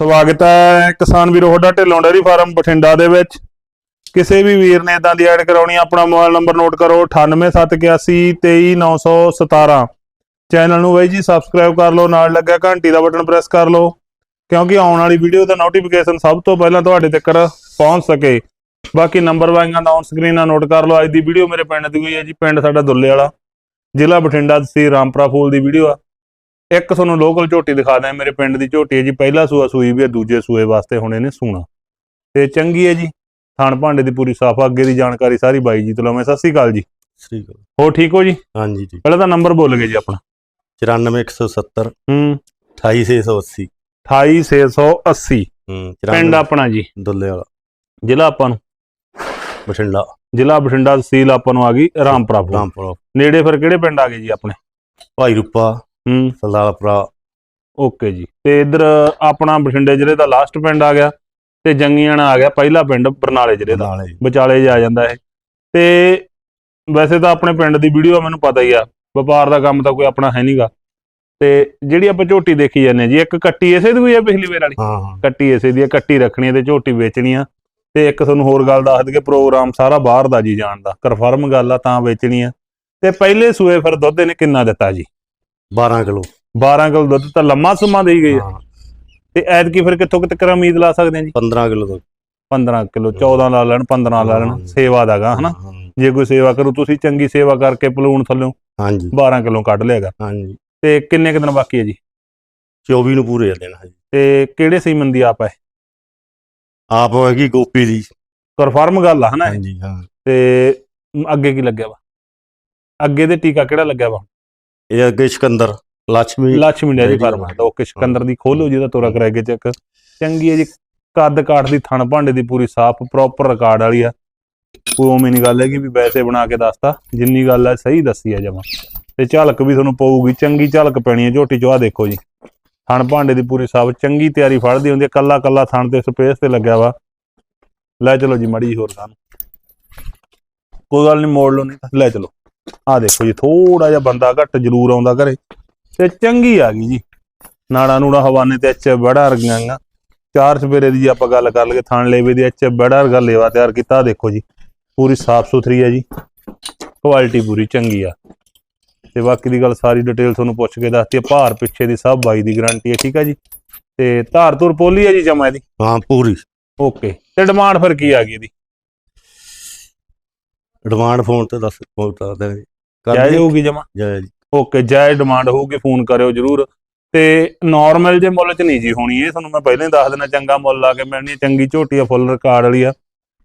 ਸਵਾਗਤ ਹੈ ਕਿਸਾਨ ਵੀਰੋ, ਤੁਹਾਡਾ ਢਿੱਲੋਂ ਡੇਅਰੀ ਫਾਰਮ ਬਠਿੰਡਾ ਦੇ ਵਿੱਚ। ਕਿਸੇ ਵੀ ਵੀਰ ਨੇ ਇਦਾਂ ਦੀ ਐਡ ਕਰਾਉਣੀ ਆਪਣਾ ਮੋਬਾਈਲ ਨੰਬਰ ਨੋਟ ਕਰੋ 9871823917 ਚੈਨਲ ਨੂੰ ਬਾਈ ਜੀ ਸਬਸਕ੍ਰਾਈਬ ਕਰ ਲਓ, ਨਾਲ ਲੱਗਿਆ ਘੰਟੀ ਦਾ ਬਟਨ ਪ੍ਰੈਸ ਕਰ ਲਓ, ਕਿਉਂਕਿ ਆਉਣ ਵਾਲੀ ਵੀਡੀਓ ਦਾ ਨੋਟੀਫਿਕੇਸ਼ਨ ਸਭ ਤੋਂ ਪਹਿਲਾਂ ਤੁਹਾਡੇ ਤੱਕ ਪਹੁੰਚ ਸਕੇ। ਬਾਕੀ ਨੰਬਰ ਵਾਈਆਂ ਦਾ ਔਨ ਸਕਰੀਨ ਨਾਲ ਨੋਟ ਕਰ ਲਓ, ਅੱਜ ਦੀ ਵੀਡੀਓ ਮੇਰੇ ਪਿੰਡ ਦੀ ਹੋਈ ਹੈ ਜੀ, ਪਿੰਡ ਸਾਡਾ ਦੁੱਲੇ ਵਾਲਾ। ਜ਼ਿਲ੍ਹਾ ਬਠਿੰਡਾ ਤਹਿਸੀਲ ਰਾਮਪੁਰਾ ਫੂਲ ਦੀ ਵੀਡੀਓ ਆ। ਇੱਕ ਤੁਹਾਨੂੰ ਲੋਕਲ ਝੋਟੀ ਦਿਖਾ ਦਿਆਂ ਮੇਰੇ ਪਿੰਡ ਦੀ ਝੋਟੀ ਹੈ ਜੀ ਪਹਿਲਾ ਸੂਆ ਸੂਈ ਵੀ ਹੈ ਦੂਜੇ ਸੂਏ ਵਾਸਤੇ ਹੁਣ ਇਹਨੇ ਸੂਣਾ। ਤੇ ਚੰਗੀ ਹੈ ਜੀ ਥਣ ਭਾਂਡੇ ਦੀ ਪੂਰੀ ਸਾਫ਼ ਅੱਗੇ ਦੀ ਜਾਣਕਾਰੀ ਸਾਰੀ ਬਾਈ ਜੀ ਤੋਂ ਲਵਾਂ ਸਤਿ ਸ਼੍ਰੀ ਅਕਾਲ ਜੀ। ਸ੍ਰੀ ਅਕਾਲ। ਹੋ ਠੀਕ ਹੋ ਜੀ? ਹਾਂਜੀ ਜੀ। ਪਹਿਲਾਂ ਤਾਂ ਨੰਬਰ ਬੋਲ ਗਏ ਜੀ ਆਪਣਾ। 94170 ਹੂੰ। 28680 28680 ਹੂੰ ਪਿੰਡ ਆਪਣਾ ਜੀ। ਦੁੱਲੇ ਵਾਲਾ ਜ਼ਿਲ੍ਹਾ ਆਪਾਂ ਨੂੰ। ਬਠਿੰਡਾ। ਜ਼ਿਲ੍ਹਾ ਬਠਿੰਡਾ ਤਹਿਸੀਲ ਆਪਾਂ ਨੂੰ ਆ ਗਈ ਰਾਮਪੁਰਾ। ਰਾਮਪੁਰਾ। ਨੇੜੇ ਫਿਰ ਕਿਹੜੇ ਪਿੰਡ ਆ ਗਏ ਜੀ ਆਪਣੇ? ਭਾਈ ਰੂਪਾ। ਹੂੰ। ਸਰਦਾਰਪੁਰਾ। ਓਕੇ ਜੀ। ਤੇ ਇੱਧਰ ਆਪਣਾ ਬਠਿੰਡੇ ਜ਼ਿਲ੍ਹੇ ਦਾ ਲਾਸਟ ਪਿੰਡ ਆ ਗਿਆ ਤੇ ਜੰਗੀਆਣਾ ਆ ਗਿਆ ਪਹਿਲਾ ਪਿੰਡ ਬਰਨਾਲੇ ਜ਼ਿਲ੍ਹੇ ਦਾ। ਨਾਲੇ ਵਿਚਾਲੇ ਜਾ ਜਾਂਦਾ ਇਹ। ਤੇ ਵੈਸੇ ਤਾਂ ਆਪਣੇ ਪਿੰਡ ਦੀ ਵੀਡੀਓ ਮੈਨੂੰ ਪਤਾ ਹੀ ਆ। ਵਪਾਰ ਦਾ ਕੰਮ ਤਾਂ ਕੋਈ ਆਪਣਾ ਹੈ ਨਹੀਂਗਾ ਤੇ ਜਿਹੜੀ ਆਪਾਂ ਝੋਟੀ ਦੇਖੀ ਜਾਂਦੇ ਜੀ ਇੱਕ ਕੱਟੀ ਇਸੇ ਦੀ ਹੋਈ ਆ ਪਿਛਲੀ ਵਾਰ ਵਾਲੀ? ਹਾਂ ਹਾਂ। ਕੱਟੀ ਇਸੇ ਦੀ ਆ ਕੱਟੀ ਰੱਖਣੀ ਆ ਤੇ ਝੋਟੀ ਵੇਚਣੀ ਆ। ਤੇ ਇੱਕ ਤੁਹਾਨੂੰ ਹੋਰ ਗੱਲ ਦੱਸ ਦਈਏ ਪ੍ਰੋਗਰਾਮ ਸਾਰਾ ਬਾਹਰ ਦਾ ਜੀ ਜਾਣ ਦਾ। ਕਨਫਰਮ ਗੱਲ ਆ ਤਾਂ ਵੇਚਣੀ ਆ। ਤੇ ਪਹਿਲੇ ਸੂਏ ਫਿਰ ਦੁੱਧ ਇਹਨੇ ਕਿੰਨਾ ਦਿੱਤਾ ਜੀ? 12 ਕਿਲੋ। 12 ਕਿਲੋ ਦੁੱਧ ਤਾਂ ਲੰਮਾ ਸਮਾਂ ਦੇਈ ਗਈ ਆ। ਹਾਂ। ਤੇ ਐਤਕੀ ਫਿਰ ਕਿੱਥੋਂ ਕਿਤੇ ਕਰ ਉਮੀਦ ਲਾ ਸਕਦੇ ਆ ਜੀ? 15 ਕਿਲੋ ਤੋਂ। 15 ਕਿਲੋ 14 ਲਾ ਲੈਣ 15 ਲਾ ਲੈਣ ਹਾਂ। ਸੇਵਾ ਦਾਗਾ ਹਨਾ? ਹਾਂ, ਜੇ ਕੋਈ ਸੇਵਾ ਕਰੂ ਤੁਸੀਂ ਚੰਗੀ ਸੇਵਾ ਕਰਕੇ ਪਲੂਣ ਥੱਲੋਂ ਹਾਂਜੀ। 12 ਕਿਲੋ ਕੱਢ ਲਿਆਗਾ ਹਾਂਜੀ। ਤੇ ਕਿੰਨੇ ਕੁ ਦਿਨ ਬਾਕੀ ਹੈ ਜੀ? 24 ਨੂੰ ਪੂਰੇ ਆ ਦੇਣਾ ਜੀ। ਤੇ ਕਿਹੜੇ ਸੀਮਨ ਦੀ ਆਪ ਹੈ? ਆਪ ਹੈਗੀ ਗੋਪੀ ਦੀ। ਕਨਫਰਮ ਗੱਲ ਆ ਹਨਾ ਇਹ? ਹਾਂਜੀ ਹਾਂ। ਤੇ ਅੱਗੇ ਕੀ ਲੱਗਿਆ ਵਾ? ਅੱਗੇ ਦੇ ਟੀਕਾ ਕਿਹੜਾ ਲੱਗਿਆ ਵਾ? ਇਹ ਅੱਗੇ ਸਿਕੰਦਰ ਲక్ష్ਮੀ ਲక్ష్ਮੀ ਡੈਰੀ ਫਾਰਮ ਹੈ ਓਕੇ ਸਿਕੰਦਰ ਦੀ ਖੋਲੋ ਜਿਹਦਾ ਤੋਰਾ ਕਰਾਇਆ ਗਿਆ ਚੰਗੀ ਹੈ ਜੀ ਕੱਦ ਕਾਠ ਦੀ ਥਣ ਭਾਂਡੇ ਦੀ ਪੂਰੀ ਸਾਫ਼ ਪ੍ਰੋਪਰ ਰਿਕਾਰਡ ਵਾਲੀ ਆ। ਕੋਈ ਉਵੇਂ ਨਹੀਂ ਗੱਲ ਹੈਗੀ ਵੀ ਵੈਸੇ ਬਣਾ ਕੇ ਦੱਸਤਾ। ਜਿੰਨੀ ਗੱਲ ਹੈ ਸਹੀ ਦੱਸੀ ਆ ਜਮਾ। ਤੇ ਝਲਕ ਵੀ ਤੁਹਾਨੂੰ ਪਊਗੀ ਚੰਗੀ ਝਲਕ ਪੈਣੀ ਹੈ। ਝੋਟੀ ਚੋਆ ਦੇਖੋ ਜੀ। ਥਣ ਭਾਂਡੇ ਦੀ ਪੂਰੀ ਸਾਫ਼ ਚੰਗੀ ਤਿਆਰੀ ਫੜਦੀ ਹੁੰਦੀ ਹੈ। ਕੱਲਾ ਕੱਲਾ ਥਣ ਤੇ ਸਪੇਸ ਤੇ ਲੱਗਿਆ ਵਾ। ਲੈ ਚਲੋ ਜੀ ਮੜੀ ਹੋਰ ਸਾਨੂੰ ਕੋਈ ਗੱਲ ਨਹੀਂ ਮੋੜ ਲਓ ਨਹੀਂ ਲੈ ਚਲੋ। ਆ ਦੇਖੋ ਜੀ ਥੋੜਾ ਜਿਹਾ ਬੰਦਾ ਘੱਟ ਜ਼ਰੂਰ ਆਉਂਦਾ ਘਰੇ। ਤੇ ਚੰਗੀ ਆ ਗਈ ਜੀ। ਨਾੜਾ ਨੂੜਾ ਹਵਾਨੇ ਤੇ ਅੱਛੇ ਬੜਾ ਰਗਾਂਗਾ ਚਾਰ ਸਵੇਰੇ ਦੀ ਆਪਾਂ ਗੱਲ ਕਰ ਲਈਏ ਥਾਣ ਲੇਵੇ ਦੀ ਅੱਛੇ ਬੜਾ ਰਗਾ ਲੇਵਾ ਤਿਆਰ ਕੀਤਾ। ਦੇਖੋ ਜੀ ਪੂਰੀ ਸਾਫ਼ ਸੁਥਰੀ ਹੈ ਜੀ। ਕੁਆਲਿਟੀ ਪੂਰੀ ਚੰਗੀ ਆ। ਤੇ ਬਾਕੀ ਦੀ ਗੱਲ ਸਾਰੀ ਡਿਟੇਲ ਤੁਹਾਨੂੰ ਪੁੱਛ ਕੇ ਦੱਸਤੀ ਹੈ ਭਾਰ ਪਿੱਛੇ ਦੀ ਸਭ ਬਾਈ ਦੀ ਗਾਰੰਟੀ ਹੈ ਠੀਕ ਹੈ ਜੀ। ਤੇ ਧਾਰ ਧੁਰ ਪੋਲੀ ਹੈ ਜੀ ਜਮਾ ਇਹਦੀ? ਹਾਂ ਪੂਰੀ। ਓਕੇ। ਤੇ ਡਿਮਾਂਡ ਫਿਰ ਕੀ ਆ ਗਈ ਇਹਦੀ? ਡਿਮਾਂਡ ਫੋਨ ਤੇ ਦੱਸ ਕਰ ਦੇ ਜਾਇਜ਼ ਹੋਊਗੀ ਜਮਾ? ਜੈ ਜੀ ਓਕੇ ਜਾਇਜ਼ ਡਿਮਾਂਡ ਹੋਊਗੀ ਫੋਨ ਕਰਿਓ ਜਰੂਰ। ਤੇ ਨਾਰਮਲ ਜੇ ਮੁੱਲ ਚ ਨਹੀਂ ਜੀ ਹੋਣੀ ਇਹ ਤੁਹਾਨੂੰ ਮੈਂ ਪਹਿਲਾਂ ਹੀ ਦੱਸ ਦੇਣਾ ਚੰਗਾ ਮੁੱਲ ਲਾ ਕੇ ਮਿਲਣੀ ਚੰਗੀ ਝੋਟੀ ਆ ਫੁੱਲ ਰਿਕਾਰਡ ਵਾਲੀ ਆ।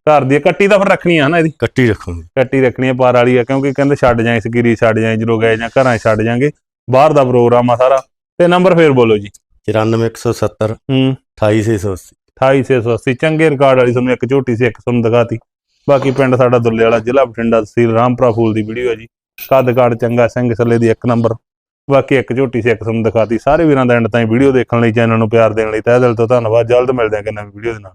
ਘਰ ਦੀ ਕੱਟੀ ਤਾਂ ਫਿਰ ਰੱਖਣੀ ਆ ਨਾ ਇਹਦੀ? ਕੱਟੀ ਰੱਖਾਂਗੇ ਕੱਟੀ ਰੱਖਣੀ ਆ ਪਾਰ ਵਾਲੀ ਆ ਕਿਉਂਕਿ ਕਹਿੰਦੇ ਛੱਡ ਜਾਏ ਸਕੀਰੀ ਛੱਡ ਜਾਏ ਜਦੋਂ ਗਏ ਜਾਂ ਘਰਾਂ ਛੱਡ ਜਾਾਂਗੇ। ਬਾਹਰ ਦਾ ਪ੍ਰੋਗਰਾਮ ਆ ਸਾਰਾ। ਤੇ ਨੰਬਰ ਫੇਰ ਬੋਲੋ ਜੀ। 94170 ਹੂੰ। 28680 28680 ਚੰਗੇ ਰਿਕਾਰਡ ਵਾਲੀ ਤੁਹਾਨੂੰ ਇੱਕ ਝੋਟੀ ਸੀ ਇੱਕ ਤੁਹਾਨੂੰ ਦਿਖਾਤੀ। ਬਾਕੀ ਪਿੰਡ ਸਾਡਾ ਦੁੱਲੇ ਵਾਲਾ ਜ਼ਿਲ੍ਹਾ ਬਠਿੰਡਾ ਤਹਿਸੀਲ ਰਾਮਪੁਰਾ ਫੂਲ ਦੀ ਵੀਡੀਓ ਹੈ ਜੀ। ਕੱਦ ਕਾੜ ਚੰਗਾ, ਸਿੰਘ ਸੱਲੇ ਦੀ ਇੱਕ ਨੰਬਰ ਬਾਕੀ ਇੱਕ ਝੋਟੀ ਸੀ, ਇੱਕ ਤੁਹਾਨੂੰ ਦਿਖਾਤੀ। ਸਾਰੇ ਵੀਰਾਂ ਦਾ ਐਂਡ ਤਾਈਂ ਵੀਡੀਓ ਦੇਖਣ ਲਈ, ਚੈਨਲ ਨੂੰ ਪਿਆਰ ਦੇਣ ਲਈ ਤਹਿ ਦਿਲ ਤੋਂ ਧੰਨਵਾਦ। ਜਲਦ ਮਿਲਦੇ ਹਾਂ ਕਿ ਨਵੀਂ ਵੀਡੀਓ ਦੇ ਨਾਲ।